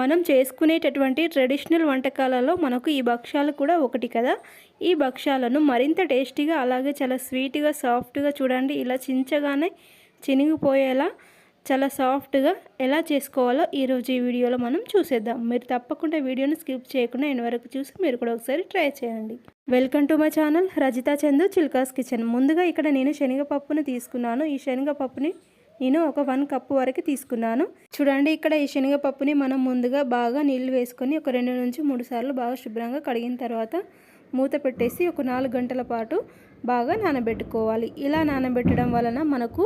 మనం చేసుకునేటటువంటి ట్రెడిషనల్ వంటకాలలో మనకు ఈ భక్ష్యాలు కూడా ఒకటి కదా. ఈ భక్ష్యాలను మరింత టేస్టీగా అలాగే చాలా స్వీట్గా సాఫ్ట్గా చూడండి. ఇలా చించగానే చినిగిపోయేలా చాలా సాఫ్ట్గా ఎలా చేసుకోవాలో ఈరోజు ఈ వీడియోలో మనం చూసేద్దాం. మీరు తప్పకుండా వీడియోని స్కిప్ చేయకుండా ఎన్ని వరకు చూసి మీరు కూడా ఒకసారి ట్రై చేయండి. Welcome to my channel Rajitha Chandu Chilka's kitchen. ముందుగా ఇక్కడ నేను శనగపప్పును తీసుకున్నాను. ఈ శనగపప్పుని నేను ఒక వన్ కప్పు వరకు తీసుకున్నాను. చూడండి ఇక్కడ ఈ శనగపప్పుని మనం ముందుగా బాగా నీళ్ళు వేసుకొని ఒక రెండు నుంచి మూడు సార్లు బాగా శుభ్రంగా కడిగిన తర్వాత మూత పెట్టేసి ఒక నాలుగు గంటల పాటు బాగా నానబెట్టుకోవాలి. ఇలా నానబెట్టడం వలన మనకు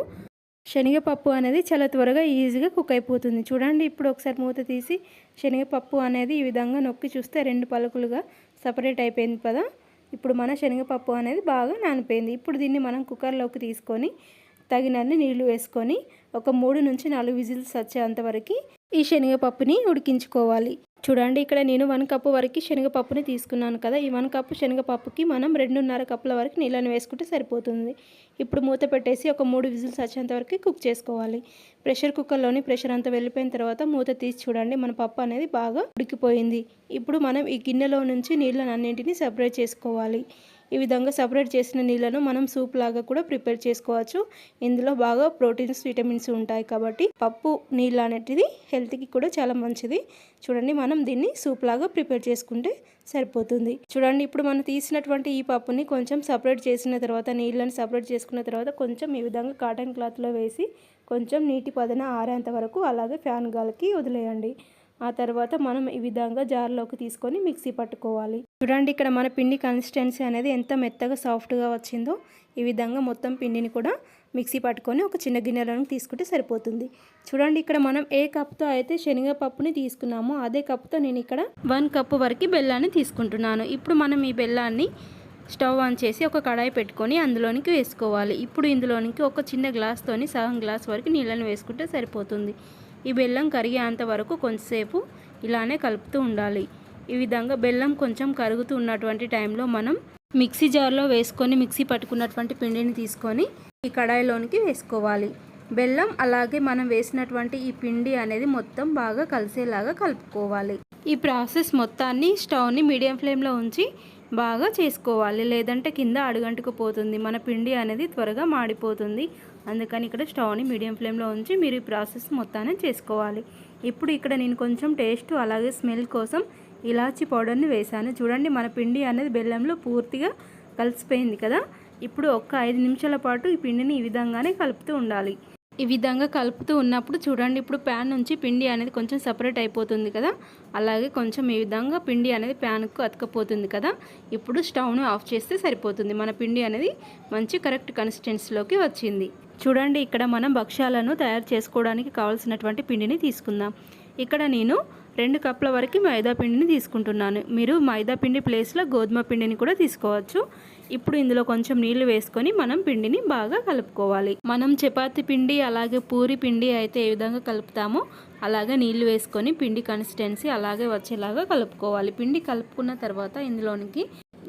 శనగపప్పు అనేది చాలా త్వరగా ఈజీగా కుక్ అయిపోతుంది. చూడండి ఇప్పుడు ఒకసారి మూత తీసి శనగపప్పు అనేది ఈ విధంగా నొక్కి చూస్తే రెండు పలుకులుగా సపరేట్ అయిపోయింది కదా. ఇప్పుడు మన శనగపప్పు అనేది బాగా నానిపోయింది. ఇప్పుడు దీన్ని మనం కుక్కర్లోకి తీసుకొని తగినన్ని నీళ్ళు వేసుకొని ఒక మూడు నుంచి నాలుగు విజిల్స్ వచ్చేంత వరకు ఈ శనగపప్పుని ఉడికించుకోవాలి. చూడండి ఇక్కడ నేను వన్ కప్పు వరకు శనగపప్పుని తీసుకున్నాను కదా. ఈ వన్ కప్పు శనగపప్పుకి మనం రెండున్నర కప్పుల వరకు నీళ్ళని వేసుకుంటే సరిపోతుంది. ఇప్పుడు మూత పెట్టేసి ఒక మూడు విజిల్స్ వచ్చేంత వరకు కుక్ చేసుకోవాలి. ప్రెషర్ కుక్కర్లోని ప్రెషర్ అంతా వెళ్ళిపోయిన తర్వాత మూత తీసి చూడండి మన పప్పు అనేది బాగా ఉడికిపోయింది. ఇప్పుడు మనం ఈ గిన్నెలో నుంచి నీళ్ళని అన్నింటినీ సపరేట్ చేసుకోవాలి. ఈ విధంగా సపరేట్ చేసిన నీళ్ళను మనం సూప్ లాగా కూడా ప్రిపేర్ చేసుకోవచ్చు. ఇందులో బాగా ప్రోటీన్స్ విటమిన్స్ ఉంటాయి కాబట్టి పప్పు నీళ్ళు అనేది హెల్త్కి కూడా చాలా మంచిది. చూడండి మనం దీన్ని సూప్ లాగా ప్రిపేర్ చేసుకుంటే సరిపోతుంది. చూడండి ఇప్పుడు మనం తీసినటువంటి ఈ పప్పుని కొంచెం సపరేట్ చేసిన తర్వాత నీళ్ళని సపరేట్ చేసుకున్న తర్వాత కొంచెం ఈ విధంగా కాటన్ క్లాత్లో వేసి కొంచెం నీటి పదన ఆరేంత వరకు అలాగే ఫ్యాన్ గాలికి వదిలేయండి. ఆ తర్వాత మనం ఈ విధంగా జార్లోకి తీసుకొని మిక్సీ పట్టుకోవాలి. చూడండి ఇక్కడ మన పిండి కన్సిస్టెన్సీ అనేది ఎంత మెత్తగా సాఫ్ట్గా వచ్చిందో ఈ విధంగా మొత్తం పిండిని కూడా మిక్సీ పట్టుకొని ఒక చిన్న గిన్నెలోకి తీసుకుంటే సరిపోతుంది. చూడండి ఇక్కడ మనం ఏ కప్తో అయితే శనగపప్పుని తీసుకున్నామో అదే కప్తో నేను ఇక్కడ వన్ కప్పు వరకు బెల్లాన్ని తీసుకుంటున్నాను. ఇప్పుడు మనం ఈ బెల్లాన్ని స్టవ్ ఆన్ చేసి ఒక కడాయి పెట్టుకొని అందులోనికి వేసుకోవాలి. ఇప్పుడు ఇందులోనికి ఒక చిన్న గ్లాస్తోని సగం గ్లాస్ వరకు నీళ్ళని వేసుకుంటే సరిపోతుంది. ఈ బెల్లం కరిగేంత వరకు కొంచెంసేపు ఇలానే కలుపుతూ ఉండాలి. ఈ విధంగా బెల్లం కొంచెం కరుగుతూ ఉన్నటువంటి టైంలో మనం మిక్సీ జార్లో వేసుకొని మిక్సీ పట్టుకున్నటువంటి పిండిని తీసుకొని ఈ కడాయిలోనికి వేసుకోవాలి. బెల్లం అలాగే మనం వేసినటువంటి ఈ పిండి అనేది మొత్తం బాగా కలిసేలాగా కలుపుకోవాలి. ఈ ప్రాసెస్ మొత్తాన్ని స్టవ్ని మీడియం ఫ్లేమ్లో ఉంచి బాగా చేసుకోవాలి. లేదంటే కింద అడుగంటుకుపోతుంది మన పిండి అనేది త్వరగా మాడిపోతుంది. అందుకని ఇక్కడ స్టవ్ని మీడియం ఫ్లేమ్లో ఉంచి మీరు ఈ ప్రాసెస్ మొత్తాన్ని చేసుకోవాలి. ఇప్పుడు ఇక్కడ నేను కొంచెం టేస్ట్ అలాగే స్మెల్ కోసం ఇలాచి పౌడర్ని వేశాను. చూడండి మన పిండి అనేది బెల్లంలో పూర్తిగా కలిసిపోయింది కదా? ఇప్పుడు ఒక్క ఐదు నిమిషాల పాటు ఈ పిండిని ఈ విధంగానే కలుపుతూ ఉండాలి. ఈ విధంగా కలుపుతూ ఉన్నప్పుడు చూడండి ఇప్పుడు ప్యాన్ నుంచి పిండి అనేది కొంచెం సపరేట్ అయిపోతుంది కదా? అలాగే కొంచెం ఈ విధంగా పిండి అనేది ప్యాన్కు అతకపోతుంది కదా? ఇప్పుడు స్టవ్ను ఆఫ్ చేస్తే సరిపోతుంది. మన పిండి అనేది మంచి కరెక్ట్ కన్సిస్టెన్సీలోకి వచ్చింది. చూడండి ఇక్కడ మనం భక్ష్యాలను తయారు చేసుకోవడానికి కావాల్సినటువంటి పిండిని తీసుకుందాం. ఇక్కడ నేను రెండు కప్పుల వరకు మైదా పిండిని తీసుకుంటున్నాను. మీరు మైదా పిండి ప్లేస్లో గోధుమ పిండిని కూడా తీసుకోవచ్చు. ఇప్పుడు ఇందులో కొంచెం నీళ్ళు వేసుకొని మనం పిండిని బాగా కలుపుకోవాలి. మనం చపాతి పిండి అలాగే పూరి పిండి అయితే ఏ విధంగా కలుపుతామో అలాగే నీళ్ళు వేసుకొని పిండి కన్సిస్టెన్సీ అలాగే వచ్చేలాగా కలుపుకోవాలి. పిండి కలుపుకున్న తర్వాత ఇందులోనికి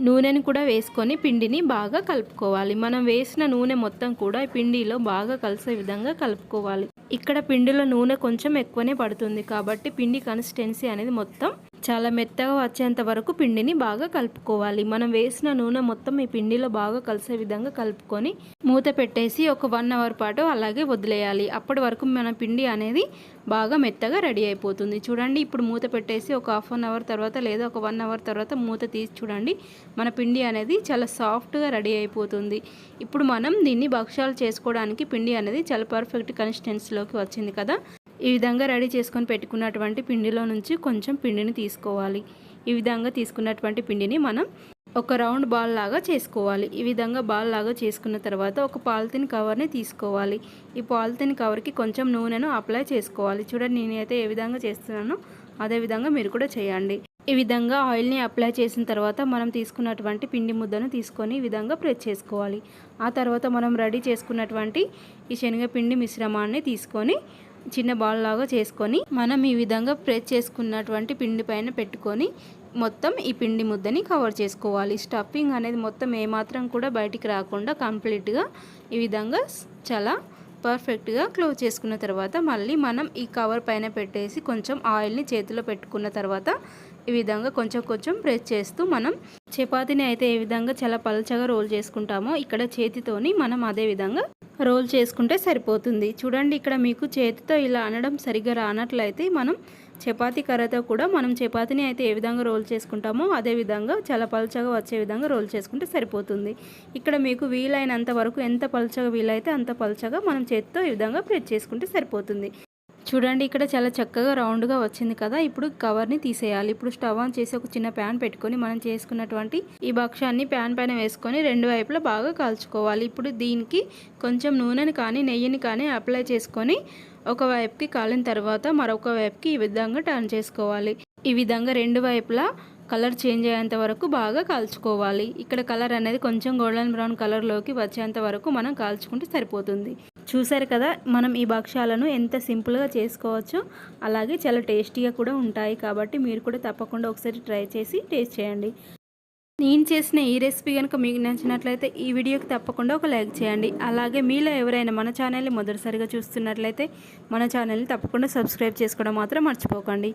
నూనెని కూడా వేసుకొని పిండిని బాగా కలుపుకోవాలి. మనం వేసిన నూనె మొత్తం కూడా పిండిలో బాగా కలిసే విధంగా కలుపుకోవాలి. ఇక్కడ పిండిలో నూనె కొంచెం ఎక్కువనే పడుతుంది కాబట్టి పిండి కన్సిస్టెన్సీ అనేది మొత్తం చాలా మెత్తగా వచ్చేంత వరకు పిండిని బాగా కలుపుకోవాలి. మనం వేసిన నూనె మొత్తం ఈ పిండిలో బాగా కలిసే విధంగా కలుపుకొని మూత పెట్టేసి ఒక వన్ అవర్ పాటు అలాగే వదిలేయాలి. అప్పటి వరకు మన పిండి అనేది బాగా మెత్తగా రెడీ అయిపోతుంది. చూడండి ఇప్పుడు మూత పెట్టేసి ఒక హాఫ్ అన్ అవర్ తర్వాత లేదా ఒక వన్ అవర్ తర్వాత మూత తీసి చూడండి మన పిండి అనేది చాలా సాఫ్ట్గా రెడీ అయిపోతుంది. ఇప్పుడు మనం దీన్ని భక్ష్యాలు చేసుకోవడానికి పిండి అనేది చాలా పర్ఫెక్ట్ కన్సిస్టెన్సీలోకి వచ్చింది కదా. ఈ విధంగా రెడీ చేసుకొని పెట్టుకున్నటువంటి పిండిలో నుంచి కొంచెం పిండిని తీసుకోవాలి. ఈ విధంగా తీసుకున్నటువంటి పిండిని మనం ఒక రౌండ్ బాల్ లాగా చేసుకోవాలి. ఈ విధంగా బాల్ లాగా చేసుకున్న తర్వాత ఒక పాలిథిన్ కవర్ని తీసుకోవాలి. ఈ పాలిథిన్ కవర్కి కొంచెం నూనెను అప్లై చేసుకోవాలి. చూడండి నేనైతే ఏ విధంగా చేస్తున్నానో అదే విధంగా మీరు కూడా చేయండి. ఈ విధంగా ఆయిల్ని అప్లై చేసిన తర్వాత మనం తీసుకున్నటువంటి పిండి ముద్దను తీసుకొని ఈ విధంగా ప్రెస్ చేసుకోవాలి. ఆ తర్వాత మనం రెడీ చేసుకున్నటువంటి ఈ శనగపిండి మిశ్రమాన్ని తీసుకొని చిన్న బాల్ లాగా చేసుకొని మనం ఈ విధంగా ప్రెస్ చేసుకున్నటువంటి పిండి పైన పెట్టుకొని మొత్తం ఈ పిండి ముద్దని కవర్ చేసుకోవాలి. స్టఫింగ్ అనేది మొత్తం ఏమాత్రం కూడా బయటికి రాకుండా కంప్లీట్గా ఈ విధంగా చాలా పర్ఫెక్ట్గా క్లోజ్ చేసుకున్న తర్వాత మళ్ళీ మనం ఈ కవర్ పైన పెట్టేసి కొంచెం ఆయిల్ని చేతిలో పెట్టుకున్న తర్వాత ఈ విధంగా కొంచెం కొంచెం ప్రెస్ చేస్తూ మనం చపాతీని అయితే ఏ విధంగా చాలా పలచగా రోల్ చేసుకుంటామో ఇక్కడ చేతితోని మనం అదే విధంగా రోల్ చేసుకుంటే సరిపోతుంది. చూడండి ఇక్కడ మీకు చేతితో ఇలా అనడం సరిగ్గా రానట్లయితే మనం చపాతీ కర్రతో కూడా మనం చపాతీని అయితే ఏ విధంగా రోల్ చేసుకుంటామో అదే విధంగా చాలా పలుచగా వచ్చే విధంగా రోల్ చేసుకుంటే సరిపోతుంది. ఇక్కడ మీకు వీలైనంత వరకు ఎంత పలుచగా వీలైతే అంత పలుచగా మనం చేతితో ఈ విధంగా ప్రెస్ చేసుకుంటే సరిపోతుంది. చూడండి ఇక్కడ చాలా చక్కగా రౌండ్గా వచ్చింది కదా. ఇప్పుడు కవర్ని తీసేయాలి. ఇప్పుడు స్టవ్ ఆన్ చేసి ఒక చిన్న ప్యాన్ పెట్టుకొని మనం చేసుకున్నటువంటి ఈ భక్ష్యాన్ని ప్యాన్ పైన వేసుకొని రెండు వైపులా బాగా కాల్చుకోవాలి. ఇప్పుడు దీనికి కొంచెం నూనెని కానీ నెయ్యిని కానీ అప్లై చేసుకొని ఒక వైపుకి కాలిన తర్వాత మరొక వైపుకి ఈ విధంగా టర్న్ చేసుకోవాలి. ఈ విధంగా రెండు వైపులా కలర్ చేంజ్ అయ్యేంత వరకు బాగా కాల్చుకోవాలి. ఇక్కడ కలర్ అనేది కొంచెం గోల్డెన్ బ్రౌన్ కలర్లోకి వచ్చేంత వరకు మనం కాల్చుకుంటే సరిపోతుంది. చూసారు కదా మనం ఈ భక్ష్యాలను ఎంత సింపుల్గా చేసుకోవచ్చో అలాగే చాలా టేస్టీగా కూడా ఉంటాయి కాబట్టి మీరు కూడా తప్పకుండా ఒకసారి ట్రై చేసి టేస్ట్ చేయండి. నేను చేసిన ఈ రెసిపీ కనుక మీకు నచ్చినట్లయితే ఈ వీడియోకి తప్పకుండా ఒక లైక్ చేయండి. అలాగే మీలో ఎవరైనా మన ఛానల్ని మొదటిసారిగా చూస్తున్నట్లయితే మన ఛానల్ని తప్పకుండా సబ్స్క్రైబ్ చేసుకోవడం మాత్రం మర్చిపోకండి.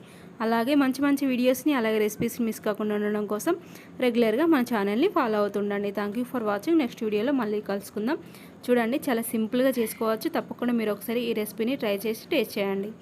అలాగే మంచి మంచి వీడియోస్ని అలాగే రెసిపీస్ని మిస్ కాకుండా ఉండడం కోసం రెగ్యులర్గా మన ఛానల్ని follow అవుతుండండి. Thank you for watching next వీడియోలో మళ్ళీ కలుసుకుందాం. చూడండి చాలా సింపుల్గా చేసుకోవచ్చు. తప్పకుండా మీరు ఒకసారి ఈ రెసిపీని ట్రై చేసి టేస్ట్ చేయండి.